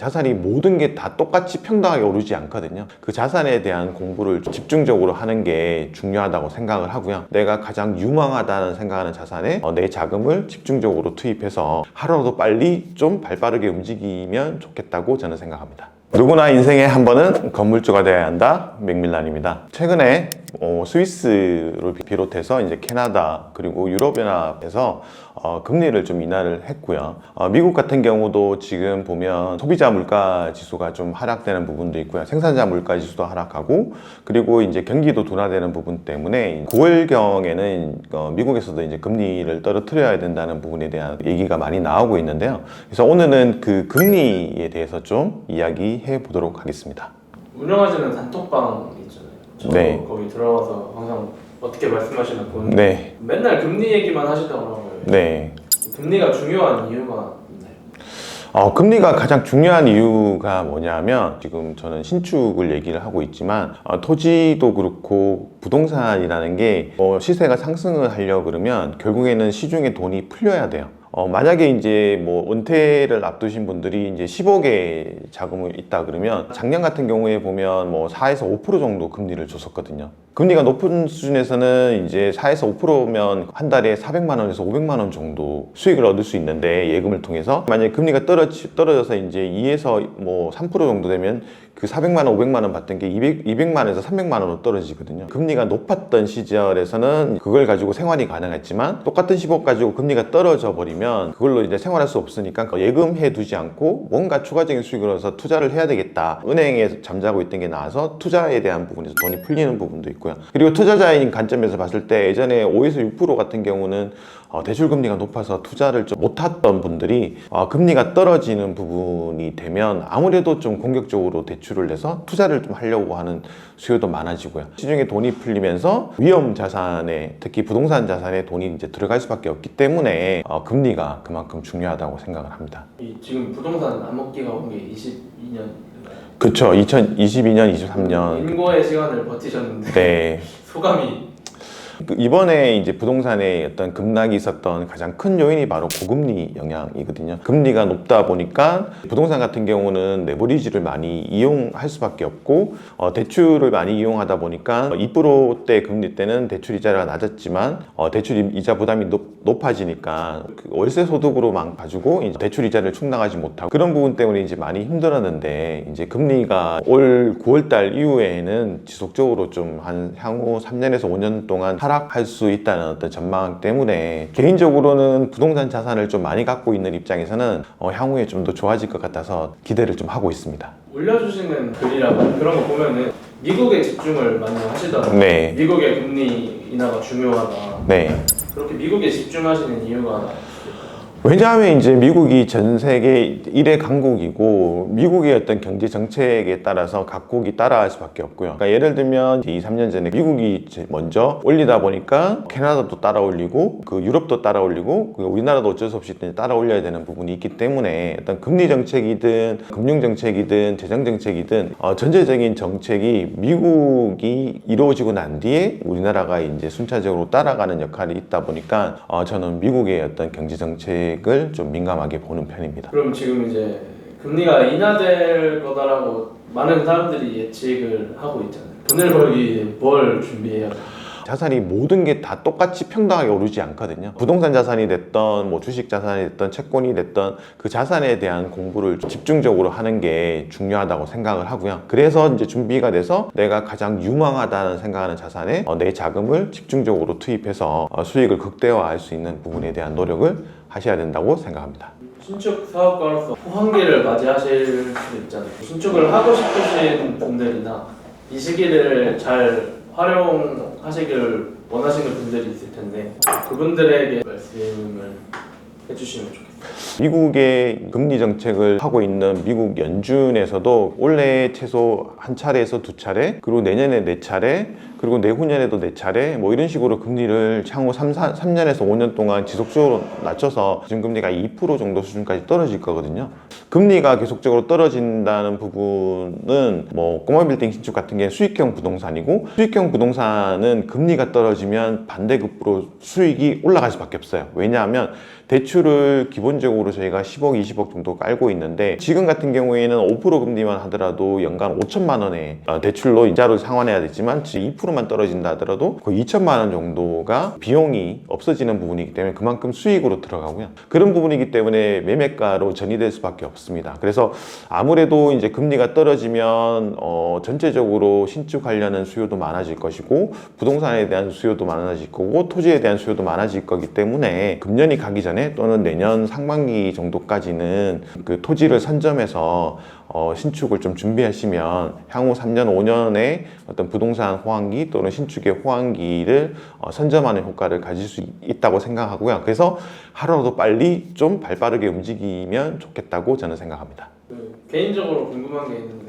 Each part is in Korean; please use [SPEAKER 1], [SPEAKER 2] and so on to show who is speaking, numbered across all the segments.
[SPEAKER 1] 자산이 모든 게 다 똑같이 평등하게 오르지 않거든요. 그 자산에 대한 공부를 좀 집중적으로 하는 게 중요하다고 생각을 하고요. 내가 가장 유망하다는 생각하는 자산에 어, 내 자금을 집중적으로 투입해서 하루라도 빨리 좀 발빠르게 움직이면 좋겠다고 저는 생각합니다. 누구나 인생에 한 번은 건물주가 되어야 한다. 맥밀란입니다. 최근에 어, 스위스를 비롯해서 이제 캐나다 그리고 유럽연합에서 어, 금리를 좀 인하를 했고요. 어, 미국 같은 경우도 지금 보면 소비자 물가 지수가 좀 하락되는 부분도 있고요. 생산자 물가 지수도 하락하고 그리고 이제 경기도 둔화되는 부분 때문에 9월경에는 어, 미국에서도 이제 금리를 떨어뜨려야 된다는 부분에 대한 얘기가 많이 나오고 있는데요. 그래서 오늘은 그 금리에 대해서 좀 이야기해 보도록 하겠습니다.
[SPEAKER 2] 운영하시는 단톡방 있잖아요. 저
[SPEAKER 1] 네.
[SPEAKER 2] 거기 들어가서 항상 어떻게 말씀하시나 보는데
[SPEAKER 1] 네,
[SPEAKER 2] 맨날 금리 얘기만 하시더라고요.
[SPEAKER 1] 네.
[SPEAKER 2] 금리가 중요한 이유가 있나요?
[SPEAKER 1] 어, 금리가 가장 중요한 이유가 뭐냐면 지금 저는 신축을 얘기를 하고 있지만 어, 토지도 그렇고 부동산이라는 게 어, 시세가 상승을 하려 그러면 결국에는 시중에 돈이 풀려야 돼요. 어, 만약에 이제 뭐 은퇴를 앞두신 분들이 이제 10억의 자금이 있다 그러면 작년 같은 경우에 보면 뭐 4에서 5% 정도 금리를 줬었거든요. 금리가 높은 수준에서는 이제 4에서 5%면 한 달에 400만 원에서 500만 원 정도 수익을 얻을 수 있는데 예금을 통해서 만약에 금리가 떨어지, 떨어져서 이제 2에서 뭐 3% 정도 되면 그 400만 원, 500만 원 받던 게 200, 200만 원에서 300만 원으로 떨어지거든요. 금리가 높았던 시절에서는 그걸 가지고 생활이 가능했지만 똑같은 10억 가지고 금리가 떨어져 버리면 그걸로 이제 생활할 수 없으니까 예금해 두지 않고 뭔가 추가적인 수익을 얻어서 투자를 해야 되겠다. 은행에 잠자고 있던 게 나와서 투자에 대한 부분에서 돈이 풀리는 부분도 있고요. 그리고 투자자인 관점에서 봤을 때 예전에 5에서 6% 같은 경우는 어, 대출 금리가 높아서 투자를 좀 못했던 분들이 어, 금리가 떨어지는 부분이 되면 아무래도 좀 공격적으로 대출을 내서 투자를 좀 하려고 하는 수요도 많아지고요. 시중에 돈이 풀리면서 위험 자산에 특히 부동산 자산에 돈이 이제 들어갈 수밖에 없기 때문에 어, 금리가 그만큼 중요하다고 생각을 합니다.
[SPEAKER 2] 이 지금 부동산 암흑기가 온 게 22년
[SPEAKER 1] 그렇죠. 2022년, 23년
[SPEAKER 2] 인고의 시간을 버티셨는데
[SPEAKER 1] 네.
[SPEAKER 2] 소감이
[SPEAKER 1] 그 이번에 이제 부동산에 어떤 급락이 있었던 가장 큰 요인이 바로 고금리 영향이거든요. 금리가 높다 보니까 부동산 같은 경우는 레버리지를 많이 이용할 수밖에 없고 어, 대출을 많이 이용하다 보니까 2%대 금리 때는 대출 이자가 낮았지만 어, 대출 이자 부담이 높, 높아지니까 그 월세 소득으로만 가지고 대출 이자를 충당하지 못하고 그런 부분 때문에 이제 많이 힘들었는데 이제 금리가 올 9월 달 이후에는 지속적으로 좀 한 향후 3년에서 5년 동안 하락할 수 있다는 어떤 전망 때문에 개인적으로는 부동산 자산을 좀 많이 갖고 있는 입장에서는 어, 향후에 좀 더 좋아질 것 같아서 기대를 좀 하고 있습니다.
[SPEAKER 2] 올려주시는 글이라고 그런 거 보면은 미국에 집중을 많이 하시더라고요.
[SPEAKER 1] 네,
[SPEAKER 2] 미국의 금리 인하가 중요하다.
[SPEAKER 1] 네.
[SPEAKER 2] 그렇게 미국에 집중하시는 이유가
[SPEAKER 1] 왜냐하면 이제 미국이 전 세계 일의 강국이고 미국의 어떤 경제 정책에 따라서 각국이 따라할 수밖에 없고요. 그러니까 예를 들면 2, 3년 전에 미국이 먼저 올리다 보니까 캐나다도 따라 올리고 그 유럽도 따라 올리고 그 우리나라도 어쩔 수 없이 따라 올려야 되는 부분이 있기 때문에 어떤 금리 정책이든 금융 정책이든 재정 정책이든 어, 전체적인 정책이 미국이 이루어지고 난 뒤에 우리나라가 이제 순차적으로 따라가는 역할이 있다 보니까 어, 저는 미국의 어떤 경제 정책 을 좀 민감하게 보는 편입니다.
[SPEAKER 2] 그럼 지금 이제 금리가 인하될 거다라고 많은 사람들이 예측을 하고 있잖아요. 돈을 벌기 위해 뭘 준비해야 돼요?
[SPEAKER 1] 자산이 모든 게 다 똑같이 평등하게 오르지 않거든요. 부동산 자산이 됐던 뭐 주식 자산이 됐던 채권이 됐던 그 자산에 대한 공부를 집중적으로 하는 게 중요하다고 생각을 하고요. 그래서 이제 준비가 돼서 내가 가장 유망하다는 생각하는 자산에 어, 내 자금을 집중적으로 투입해서 어, 수익을 극대화할 수 있는 부분에 대한 노력을 하셔야 된다고 생각합니다.
[SPEAKER 2] 신축 사업가로서 호황기를 맞이하실 수도 있잖아요. 신축을 하고 싶으신 분들이나 이 시기를 잘 활용하시길 원하시는 분들이 있을 텐데 그분들에게 말씀을 해주시면 좋겠어요.
[SPEAKER 1] 미국의 금리 정책을 하고 있는 미국 연준에서도 올해 최소 한 차례에서 두 차례, 그리고 내년에 네 차례, 그리고 내후년에도 네 차례 뭐 이런 식으로 금리를 향후 3, 4, 3년에서 5년 동안 지속적으로 낮춰서 기준금리가 2% 정도 수준까지 떨어질 거거든요. 금리가 계속적으로 떨어진다는 부분은 뭐 꼬마 빌딩 신축 같은 게 수익형 부동산이고 수익형 부동산은 금리가 떨어지면 반대급부로 수익이 올라갈 수밖에 없어요. 왜냐하면 대출을 기본적으로 저희가 10억, 20억 정도 깔고 있는데 지금 같은 경우에는 5% 금리만 하더라도 연간 5천만 원의 어, 대출로 이자를 상환해야 되지만 2%만 떨어진다 하더라도 거의 2천만 원 정도가 비용이 없어지는 부분이기 때문에 그만큼 수익으로 들어가고요. 그런 부분이기 때문에 매매가로 전이될 수밖에 없습니다. 그래서 아무래도 이제 금리가 떨어지면 어, 전체적으로 신축 관련한 수요도 많아질 것이고 부동산에 대한 수요도 많아질 거고 토지에 대한 수요도 많아질 거기 때문에 금년이 가기 전에 또는 내년 상반기 정도까지는 그 토지를 선점해서 어, 신축을 좀 준비하시면 향후 3년, 5년에 어떤 부동산 호황기 또는 신축의 호황기를 어, 선점하는 효과를 가질 수 있다고 생각하고요. 그래서 하루라도 빨리 좀 발빠르게 움직이면 좋겠다고 저는 생각합니다.
[SPEAKER 2] 그 개인적으로 궁금한 게 있는데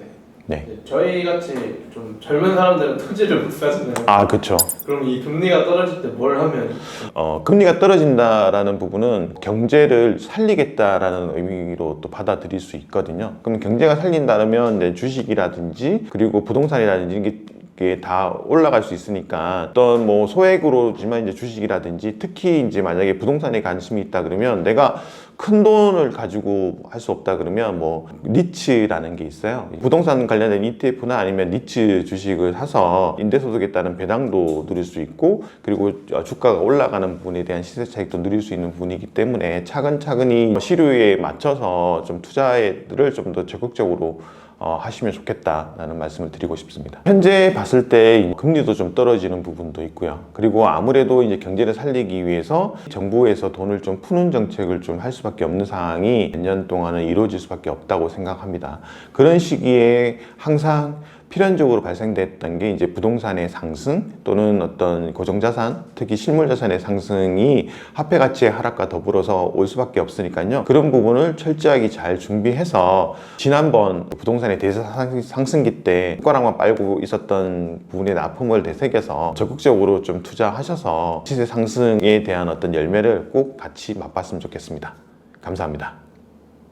[SPEAKER 1] 네.
[SPEAKER 2] 이제 저희 같이 좀 젊은 사람들은 토지를 못 사잖아요.
[SPEAKER 1] 아, 그렇죠.
[SPEAKER 2] 그럼 이 금리가 떨어질 때 뭘 하면
[SPEAKER 1] 어, 금리가 떨어진다라는 부분은 경제를 살리겠다라는 의미로 또 받아들일 수 있거든요. 그럼 경제가 살린다면 이제 주식이라든지 그리고 부동산이라든지 이게 이게 다 올라갈 수 있으니까 어떤 뭐 소액으로지만 이제 주식이라든지 특히 이제 만약에 부동산에 관심이 있다 그러면 내가 큰 돈을 가지고 할 수 없다 그러면 뭐 리츠라는 게 있어요. 부동산 관련된 ETF나 아니면 리츠 주식을 사서 임대소득에 따른 배당도 누릴 수 있고 그리고 주가가 올라가는 부분에 대한 시세 차익도 누릴 수 있는 부분이기 때문에 차근차근히 시류에 맞춰서 좀 투자를 좀 더 적극적으로 어, 하시면 좋겠다라는 말씀을 드리고 싶습니다. 현재 봤을 때 금리도 좀 떨어지는 부분도 있고요. 그리고 아무래도 이제 경제를 살리기 위해서 정부에서 돈을 좀 푸는 정책을 좀 할 수밖에 없는 상황이 몇 년 동안은 이루어질 수밖에 없다고 생각합니다. 그런 시기에 항상 필연적으로 발생됐던 게 이제 부동산의 상승 또는 어떤 고정자산, 특히 실물자산의 상승이 화폐 가치의 하락과 더불어서 올 수밖에 없으니까요. 그런 부분을 철저하게 잘 준비해서 지난번 부동산의 대상승기 때 손가락만 빨고 있었던 부분의 아픔을 되새겨서 적극적으로 좀 투자하셔서 시세 상승에 대한 어떤 열매를 꼭 같이 맛봤으면 좋겠습니다. 감사합니다.